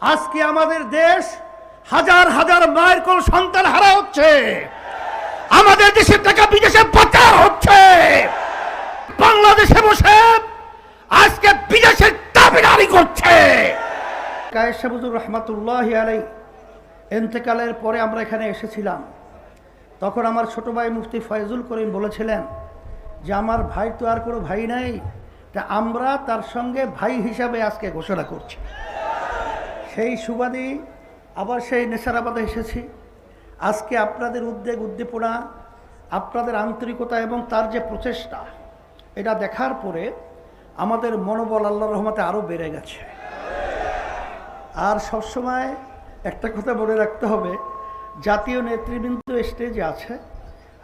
আজকে আমাদের দেশ হাজার হাজার মায়ের কোন সন্তান হারা হচ্ছে। আমাদের দেশের টাকা বিদেশে পাচার হচ্ছে। বাংলাদেশে বসে আজকে বিদেশের দাবিদারি করছে। কায়েসাবুজুর রহমাতুল্লাহ আলাই পরে আমরা এখানে এসেছিলাম। তখন আমার ছোট ভাই মুফতি ফয়জুল করিম বলেছিলেন যে, আমার ভাই তো আর কোনো ভাই নাই, তা আমরা তার সঙ্গে ভাই হিসাবে আজকে ঘোষণা করছি। সেই সুবাদে আবার সেই নেশারাবাদে এসেছি। আজকে আপনাদের উদ্বেগ, উদ্দীপনা, আপনাদের আন্তরিকতা এবং তার যে প্রচেষ্টা, এটা দেখার পরে আমাদের মনোবল আল্লাহ রহমতে আরও বেড়ে গেছে। আর সবসময় একটা কথা বলে রাখতে হবে, জাতীয় নেতৃবৃন্দ স্টেজে আছে।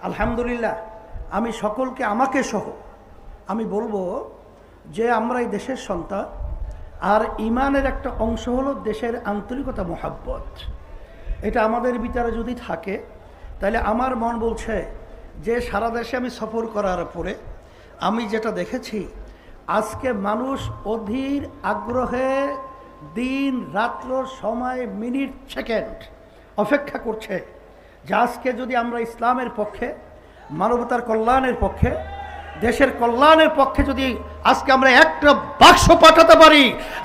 আলহামদুলিল্লাহ, আমি সকলকে, আমাকে সহ আমি বলব যে আমরা এই দেশের সন্তান। আর ইমানের একটা অংশ হলো দেশের আন্তরিকতা, মোহাব্বত। এটা আমাদের বিচারে যদি থাকে, তাহলে আমার মন বলছে যে সারা দেশে আমি সফর করার পরে আমি যেটা দেখেছি, আজকে মানুষ অধীর আগ্রহে দিন রাত্র সময় মিনিট সেকেন্ড অপেক্ষা করছে যে আজকে যদি আমরা ইসলামের পক্ষে, মানবতার কল্যাণের পক্ষে দেশের কল্যাণের পক্ষে যদি আজকে আমরা একটা বাক্স পাঠাতে পারি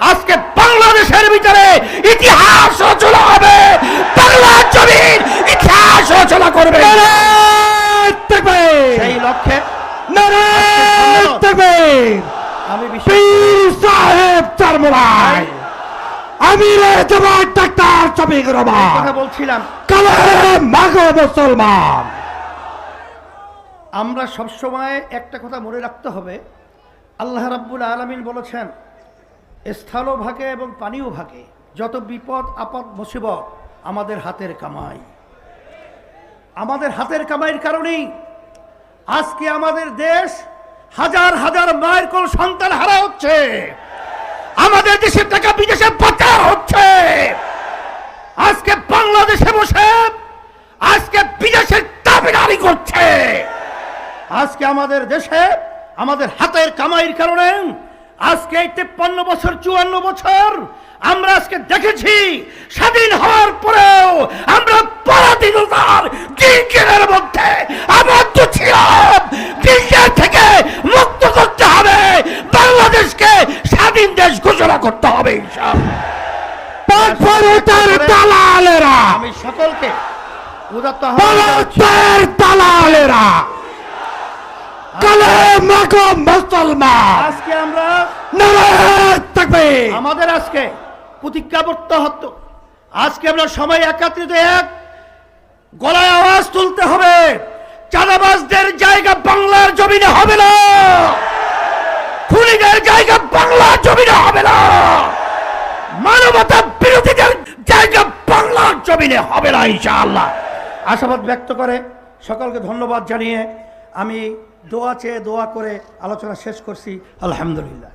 আজকে বাংলাদেশের ভিতরে ইতিহাস রচনা হবে বাংলার জমির ইতিহাস রচনা করবে। সেই লক্ষ্যে আমি বিশেষ পীর সাহেব চারমোড়াই আমির জবান ডাক্তার শফিক রহমান। বলছিলাম। কালে মাগো মুসলমান। আমরা সবসময় একটা কথা মনে রাখতে হবে। আল্লাহ রাব্বুল আলমিন বলেছেন, স্থলও ভাগে এবং পানিও ভাগে। যত বিপদ, আপদ, মুসিবত আমাদের হাতের কামাই। আমাদের হাতের কামাইয়ের কারণেই আজকে আমাদের দেশ হাজার হাজার মায়ের কোন সন্তান হারা হচ্ছে। আমাদের দেশের টাকা বিদেশে পাচার হচ্ছে। আজকে বাংলাদেশে বসে আজকে বিদেশের দাবিদারি করছে আজকে আমাদের দেশে আমাদের হাতের কামাইয়ের কারণে আজকে এই তেপ্পান্ন বছর চুয়ান্ন বছর আমরা আজকে দেখেছি স্বাধীন হওয়ার পরেও আমরা পরাধীনতার দিনের মধ্যে আবদ্ধ ছিলাম। দিনের থেকে মুক্ত করতে হবে। বাংলাদেশকে স্বাধীন দেশ ঘোষণা করতে হবে আমি সকলকে উদাত্ত। দালালেরা। মুসলমান। আজকে আমরা থাকবে। আমাদের আজকে প্রতিজ্ঞাবদ্ধ হতো। আজকে আমরা সবাই একাত্রিত এক। গলায় আওয়াজ তুলতে হবে। চাঁদাবাজদের জায়গা বাংলার জমিনে হবে না। খুনিদের জায়গা বাংলার জমিনে হবে না। মানবতা বিরোধীদের জায়গা বাংলার জমিনে হবে না ইনশাআল্লাহ। আশাবাদ ব্যক্ত করে সকলকে ধন্যবাদ জানিয়ে আমি দোয়া চেয়ে দোয়া করে আলোচনা শেষ করছি আলহামদুলিল্লাহ।